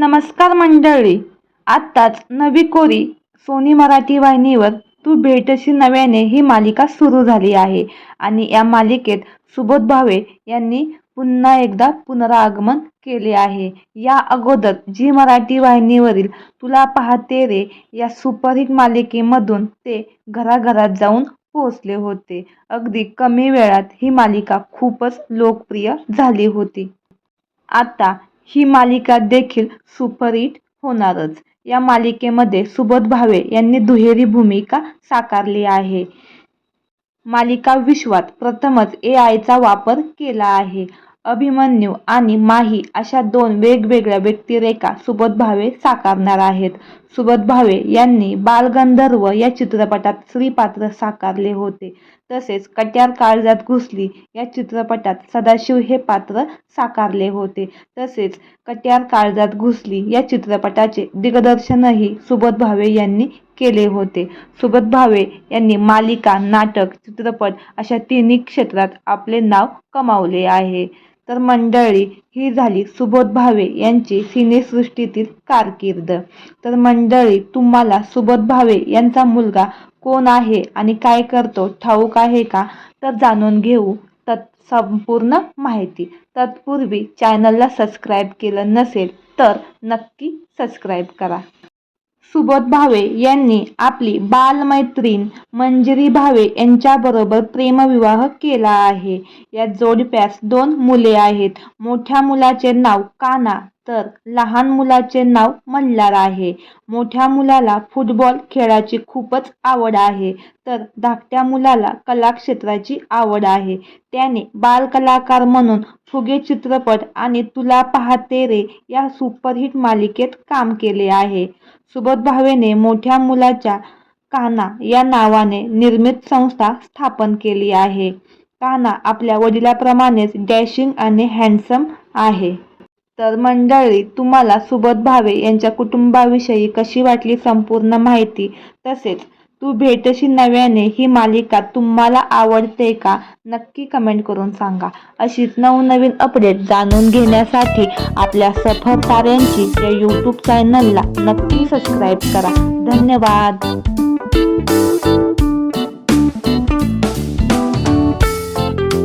नमस्कार मंडळी. आत्ताच नवी कोरी सोनी मराठी वाहिनीवर तू भेटशी नव्याने ही मालिका सुरू झाली आहे. आणि या मालिकेत सुबोध भावे यांनी पुन्हा एकदा पुनरागमन केले आहे. या अगोदर जी मराठी वाहिनीवरील तुला पाहते रे या सुपरहिट मालिकेमधून ते घराघरात जाऊन पोहोचले होते. अगदी कमी वेळात ही मालिका खूपच लोकप्रिय झाली होती. आता ही मालिका देखील सुपरहिट होणारच. या मालिकेमध्ये सुबोध भावे यांनी दुहेरी भूमिका साकारली आहे. मालिका विश्वात प्रथमच ए आयचा वापर केला आहे. अभिमन्यू आणि माही अशा दोन वेगवेगळ्या व्यक्तिरेखा सुबोध भावे साकारणार आहेत. सुबोध भावे यांनी बालगंधर्व या चित्रपटात स्त्रीपात्र साकारले होते. तसेच कट्यार काळजात घुसली या चित्रपटात सदाशिव हे पात्र साकारले होते. तसेच कट्यार काळजात घुसली या चित्रपटाचे दिग्दर्शनही सुबोध भावे यांनी केले होते. सुबोध भावे यांनी मालिका नाटक चित्रपट अशा तिन्ही क्षेत्रात आपले नाव कमावले आहे. तर मंडळी ही झाली सुबोध भावे यांची सिनेसृष्टीतील कारकीर्द. तर मंडळी तुम्हाला सुबोध भावे यांचा मुलगा कोण आहे आणि काय करतो ठाऊक आहे का? तर जाणून घेऊ तत् संपूर्ण माहिती. तत्पूर्वी चॅनलला सबस्क्राईब केलं नसेल तर नक्की सबस्क्राईब करा. सुबोध भावे यांनी आपली बालमैत्रीण मंजिरी भावे यांच्याबरोबर प्रेमविवाह केला आहे. या जोडप्यास दोन मुले आहेत. मोठ्या मुलाचे नाव काना तर लहान मुलाचे नाव मल्हार आहे. मोठ्या मुलाला फुटबॉल खेळाची खूपच आवड आहे. तर धाकट्या मुलाला कला क्षेत्राची आवड आहे. त्याने बालकलाकार म्हणून फुगे चित्रपट आणि तुला पाहते रे या सुपरहिट मालिकेत काम केले आहे. सुबोध भावेने मोठ्या मुलाच्या कान्हा या नावाने निर्मित संस्था स्थापन केली आहे. कान्हा आपल्या वडिलाप्रमाणेच डॅशिंग आणि हँडसम आहे. तर मंडळी तुम्हाला सुबोध भावे यांच्या कुटुंबाविषयी कशी वाटली संपूर्ण माहिती? तसेच तू भेटशी नव्याने ही मालिका तुम्हाला आवडते का? नक्की कमेंट करून सांगा. अशीच नवनवीन अपडेट जाणून घेण्यासाठी आपल्या सफर ताऱ्यांची या यूट्यूब चॅनलला नक्की सबस्क्राईब करा. धन्यवाद!